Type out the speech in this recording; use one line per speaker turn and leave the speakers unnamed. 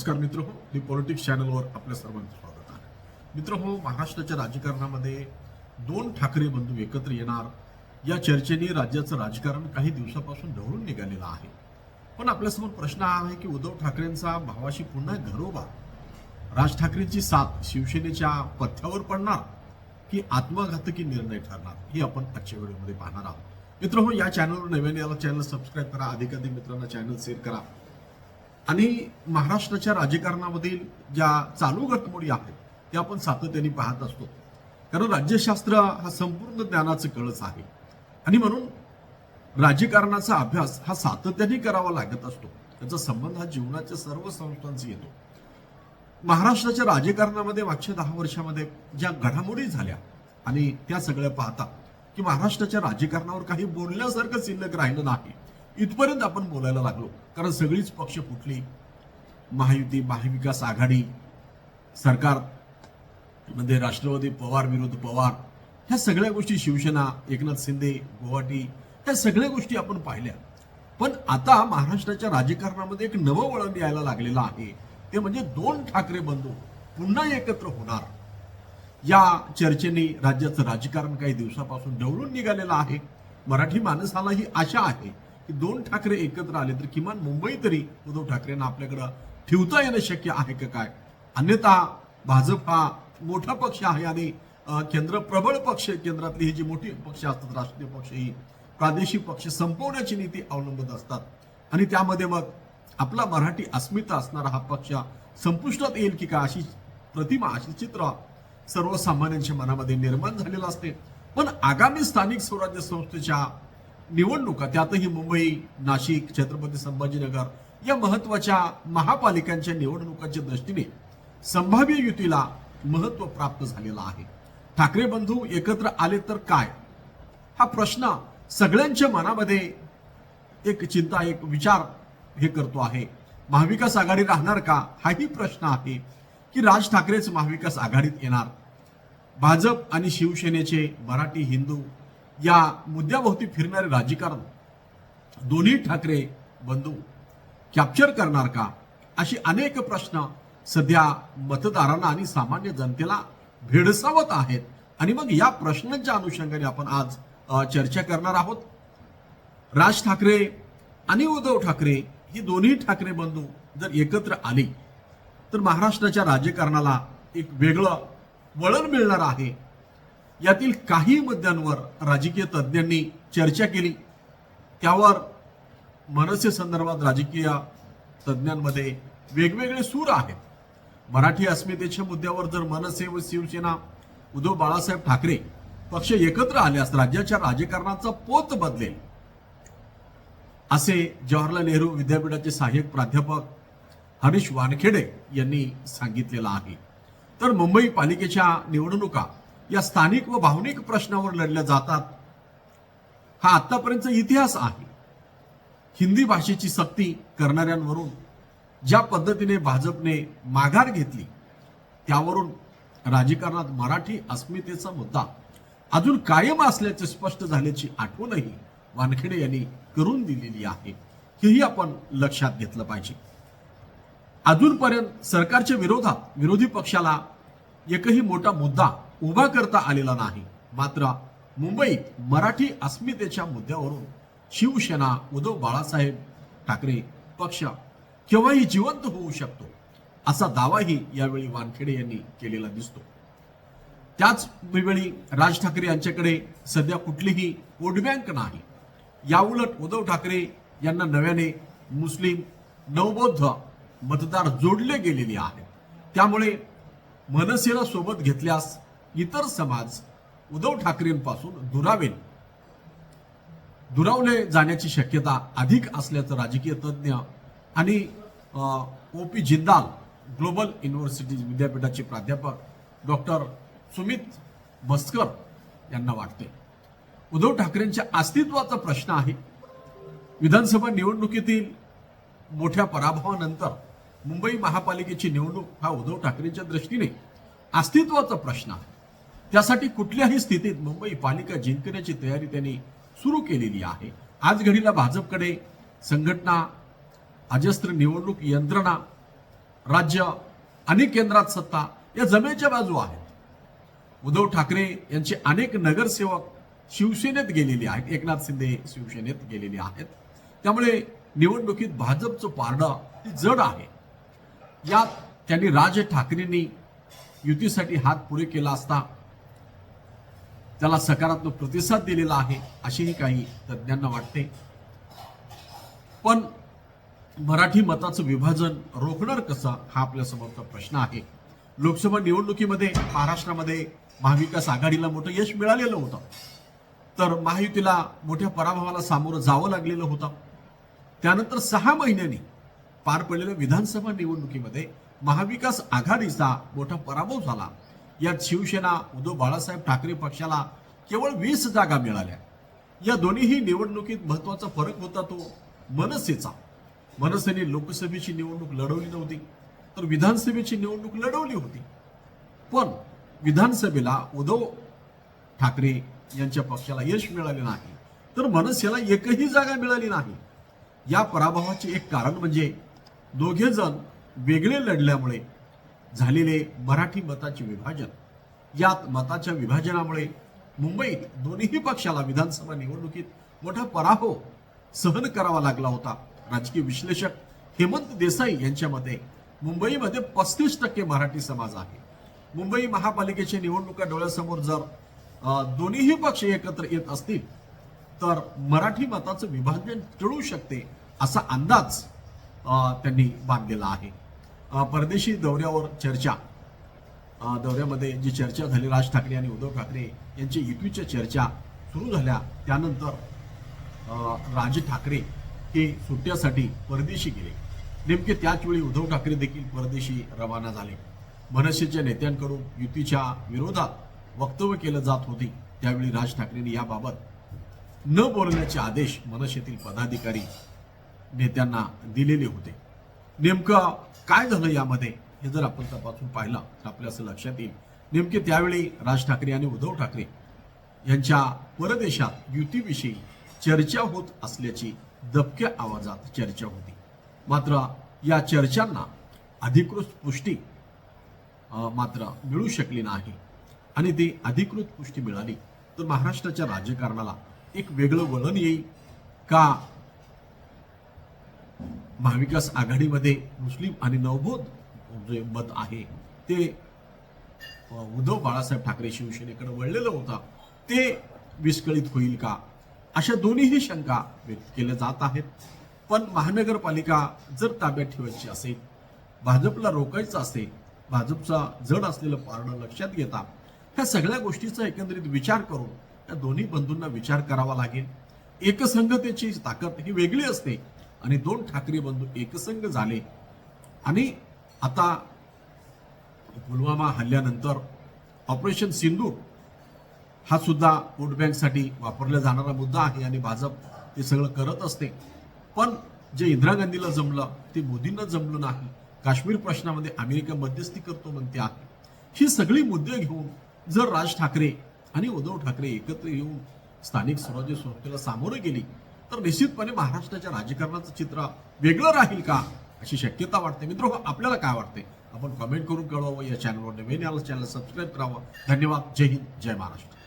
नमस्कार मित्र हो मी पॉलिटिक्स चॅनलवर आपल्या सर्वांचं स्वागत आहे. मित्र हो महाराष्ट्राच्या राजकारणामध्ये दोन ठाकरे बंधू एकत्र येणार या चर्चेने राज्याचं राजकारण काही दिवसापासून ढवळून निघालेलं आहे. पण आपल्यासमोर प्रश्न हा आहे की उद्धव ठाकरेंचा भावाशी पुन्हा घरोबा राज ठाकरेंची साथ शिवसेनेच्या पथ्यावर पडणार की आत्मघातकी निर्णय ठरणार हे आपण आजच्या व्हिडिओमध्ये पाहणार आहोत. मित्र हो या चॅनलवर नव्याने याला चॅनल सबस्क्राईब करा अधिकाधिक मित्रांना चॅनल शेअर करा. आणि महाराष्ट्राच्या राजकारणामधील ज्या चालू घटमोडी आहेत त्या आपण सातत्याने पाहत असतो. कारण राज्यशास्त्र हा संपूर्ण ज्ञानाचं कळच आहे. आणि म्हणून राजकारणाचा अभ्यास हा सातत्याने करावा लागत असतो. त्याचा संबंध हा जीवनाच्या सर्व संस्थांशी येतो. महाराष्ट्राच्या राजकारणामध्ये मागच्या दहा वर्षामध्ये ज्या घडामोडी झाल्या आणि त्या सगळ्या पाहता की महाराष्ट्राच्या राजकारणावर काही बोलण्यासारखं शिल्लक राहिलं नाही. इथपर्यंत आपण बोलायला लागलो. कारण सगळीच पक्ष फुटली. महायुती महाविकास आघाडी सरकारमध्ये राष्ट्रवादी पवार विरुद्ध पवार ह्या सगळ्या गोष्टी शिवसेना एकनाथ शिंदे गुवाहाटी ह्या सगळ्या गोष्टी आपण पाहिल्या. पण आता महाराष्ट्राच्या राजकारणामध्ये एक नवं वळण यायला लागलेलं आहे. ते म्हणजे दोन ठाकरे बंधू पुन्हा एकत्र होणार. या चर्चेने राज्याचं राजकारण काही दिवसापासून ढवळून निघालेलं आहे. मराठी माणसाला ही आशा आहे. की दोन ठाकरे एकत्र आले तर किमान मुंबई तरी उद्धव ठाकरेंना आपल्याकडं ठेवता येणं शक्य आहे का काय? अन्यथा भाजप हा मोठा पक्ष आहे आणि केंद्र प्रबळ पक्ष केंद्रातली ही जी मोठी पक्ष असतात राष्ट्रीय पक्ष ही प्रादेशिक पक्ष संपवण्याची नीती अवलंबत असतात. आणि त्यामध्ये मग आपला मराठी अस्मिता असणारा हा पक्ष संपुष्टात येईल की काय अशी प्रतिमा अशी चित्र सर्वसामान्यांच्या मनामध्ये निर्माण झालेलं असते. पण आगामी स्थानिक स्वराज्य संस्थेच्या निवडणुका त्यातही मुंबई नाशिक छत्रपती संभाजीनगर या महत्त्वाच्या महापालिकांच्या निवडणुकांच्या दृष्टीने संभाव्य युतीला महत्त्व प्राप्त झालेलं आहे. ठाकरे बंधू एकत्र आले तर काय? हा प्रश्न सगळ्यांच्या मनामध्ये एक चिंता एक विचार हे करतो आहे. महाविकास आघाडी राहणार का? हाही प्रश्न आहे की राज ठाकरेच महाविकास आघाडीत येणार. भाजप आणि शिवसेनेचे मराठी हिंदू या मुद्द्याभोवती फिरणारे राजकारण दोन्ही ठाकरे बंधू कॅप्चर करणार का? अशी अनेक प्रश्न सध्या मतदारांना आणि सामान्य जनतेला भेडसावत आहेत. आणि मग या प्रश्नांच्या अनुषंगाने आपण आज चर्चा करणार आहोत. राज ठाकरे आणि उद्धव ठाकरे ही दोन्ही ठाकरे बंधू जर एकत्र आले तर महाराष्ट्राच्या राजकारणाला एक वेगळं वळण मिळणार आहे. यातील काही मुद्द्यांवर राजकीय तज्ज्ञांनी चर्चा केली. त्यावर मनसे संदर्भात राजकीय तज्ज्ञांमध्ये वेगवेगळे सूर आहेत. मराठी अस्मितेच्या मुद्द्यावर जर मनसे व शिवसेना उद्धव बाळासाहेब ठाकरे पक्ष एकत्र आल्यास राज्याच्या राजकारणाचा पोत बदलेल. असे जवाहरलाल नेहरू विद्यापीठाचे सहाय्यक प्राध्यापक हरीश वानखेडे यांनी सांगितलेलं आहे. तर मुंबई पालिकेच्या निवडणुका या स्थानिक व भावनिक प्रश्नावर लढल्या जातात. हा आतापर्यंतचा इतिहास आहे. हिंदी भाषेची सक्ती करणाऱ्यांवरून ज्या पद्धतीने भाजपने माघार घेतली त्यावरून राजकारणात मराठी अस्मितेचा मुद्दा अजून कायम असल्याचे स्पष्ट झाल्याची आठवणही वानखेडे यांनी करून दिलेली आहे. हेही आपण लक्षात घेतलं पाहिजे. अजूनपर्यंत सरकारच्या विरोधात विरोधी पक्षाला एकही मोठा मुद्दा उभा करता आलेला नाही. मात्र मुंबईत मराठी अस्मितेच्या मुद्द्यावरून शिवसेना उद्धव बाळासाहेब ठाकरे पक्ष केव्हाही जिवंत होऊ शकतो असा दावाही यावेळी वानखेडे यांनी केलेला दिसतो. त्याच वेळी राज ठाकरे यांच्याकडे सध्या कुठलीही वोटबँक नाही. याउलट उद्धव ठाकरे यांना नव्याने मुस्लिम नवबौद्ध मतदार जोडले गेलेले आहेत. त्यामुळे मनसेला सोबत घेतल्यास इतर समाज उद्धव ठाकरेंपासून दुरावेल. दुरावले जाण्याची शक्यता अधिक असल्याचं राजकीय तज्ज्ञ आणि O P Jindal Global University विद्यापीठाचे प्राध्यापक डॉक्टर सुमित बस्कर यांना वाटते. उद्धव ठाकरेंच्या अस्तित्वाचा प्रश्न आहे. विधानसभा निवडणुकीतील मोठ्या पराभवानंतर मुंबई महापालिकेची निवडणूक हा उद्धव ठाकरेंच्या दृष्टीने अस्तित्वाचा प्रश्न आहे. त्यासाठी कुठल्याही स्थितीत मुंबई पालिका जिंकण्याची तयारी त्यांनी सुरू केलेली आहे. आज घडीला भाजपकडे संघटना अजस्त्र निवडणूक यंत्रणा राज्य आणि केंद्रात सत्ता या जमेच्या बाजू आहेत. उद्धव ठाकरे यांचे अनेक नगरसेवक शिवसेनेत गेलेले आहेत. एकनाथ शिंदे शिवसेनेत गेलेले आहेत. त्यामुळे निवडणुकीत भाजपचं पारडं ती जड आहे. यात त्यांनी राज ठाकरेंनी युतीसाठी हात पुढे केला असता त्याला सकारात्मक प्रतिसाद दिलेला आहे असेही काही तज्ज्ञांना वाटते. पण मराठी मताचं विभाजन रोखणार कसं हा आपल्यासमोरचा प्रश्न आहे. लोकसभा निवडणुकीमध्ये महाराष्ट्रामध्ये महाविकास आघाडीला मोठं यश मिळालेलं होतं. तर महायुतीला मोठ्या पराभवाला सामोरं जावं लागलेलं होतं. त्यानंतर सहा महिन्यांनी पार पडलेल्या विधानसभा निवडणुकीमध्ये महाविकास आघाडीचा मोठा पराभव झाला. यात शिवसेना उद्धव बाळासाहेब ठाकरे पक्षाला केवळ वीस जागा मिळाल्या. या दोन्हीही निवडणुकीत महत्त्वाचा फरक होता तो मनसेचा. मनसेने लोकसभेची निवडणूक लढवली नव्हती तर विधानसभेची निवडणूक लढवली होती. पण विधानसभेला उद्धव ठाकरे यांच्या पक्षाला यश मिळाले नाही तर मनसेला एकही जागा मिळाली नाही. या पराभवाचे एक कारण म्हणजे दोघे जण वेगळे लढल्यामुळे झालेले मराठी मताचे विभाजन. यात मताच्या विभाजनामुळे मुंबईत दोन्ही पक्षाला विधानसभा निवडणुकीत मोठा पराभव सहन करावा लागला होता. राजकीय विश्लेषक हेमंत देसाई यांच्या मते मुंबईमध्ये पस्तीस टक्के मराठी समाज आहे. मुंबई महापालिकेच्या निवडणुका डोळ्यासमोर जर दोन्हीही पक्ष एकत्र येत असतील तर मराठी मताचं विभाजन टळू शकते असा अंदाज त्यांनी बांधलेला आहे. परदेशी दौऱ्यावर चर्चा. दौऱ्यामध्ये जी चर्चा झाली राज ठाकरे आणि उद्धव ठाकरे यांची युतीच्या चर्चा सुरू झाल्या. त्यानंतर राज ठाकरे हे सुट्ट्यासाठी परदेशी गेले. नेमके त्याचवेळी उद्धव ठाकरे देखील परदेशी रवाना झाले. मनसेच्या नेत्यांकडून युतीच्या विरोधात वक्तव्य केलं जात होते. त्यावेळी राज ठाकरेंनी याबाबत न बोलण्याचे आदेश मनसेतील पदाधिकारी नेत्यांना दिलेले होते. नेमकं काय झालं यामध्ये? हे जर आपण तपासून पाहिलं तर आपल्या असं लक्षात येईल. नेमके त्यावेळी राज ठाकरे आणि उद्धव ठाकरे यांच्या परदेशात युतीविषयी चर्चा होत असल्याची दबक्या आवाजात चर्चा होती. मात्र या चर्चांना अधिकृत पुष्टी मात्र मिळू शकली नाही. आणि ती अधिकृत पुष्टी मिळाली तर महाराष्ट्राच्या राजकारणाला एक वेगळं वळण येईल का महाविकास आघाडीमध्ये मुस्लिम आणि नवबोध जे मत आहे ते उद्धव बाळासाहेब ठाकरे शिवसेनेकडे वळलेलं होतं. ते विस्कळीत होईल का? अशा दोन्हीही शंका व्यक्त केल्या जात आहेत. पण महानगरपालिका जर ताब्यात ठेवायची असेल भाजपला रोखायचं असेल भाजपचा जड असलेलं पारणं लक्षात घेता ह्या सगळ्या गोष्टीचा एकंदरीत विचार करून या दोन्ही बंधूंना विचार करावा लागेल. एकसंगतेची ताकद ही वेगळी असते. आणि दोन ठाकरे बंधू एकसंघ झाले. आणि आता पुलवामा हल्ल्यानंतर ऑपरेशन सिंधू हा सुद्धा वोट बँकसाठी वापरला जाणारा मुद्दा आहे आणि भाजप ते सगळं करत असते. पण जे इंदिरा गांधीला जमलं ते मोदींना जमलं नाही. काश्मीर प्रश्नामध्ये अमेरिका मध्यस्थी करतो म्हणते आहे. ही सगळी मुद्दे घेऊन जर राज ठाकरे आणि उद्धव ठाकरे एकत्र येऊन स्थानिक स्वराज्य संस्थेला सामोरे गेली तर निश्चितपणे महाराष्ट्राच्या राजकारणाचं चित्र वेगळं राहील का अशी शक्यता वाटते. मित्र हो, आपल्याला काय वाटते? आपण कमेंट करून कळवावं या चॅनलवर नवीन याला चॅनल सबस्क्राईब करावं. धन्यवाद. जय हिंद. जय महाराष्ट्र.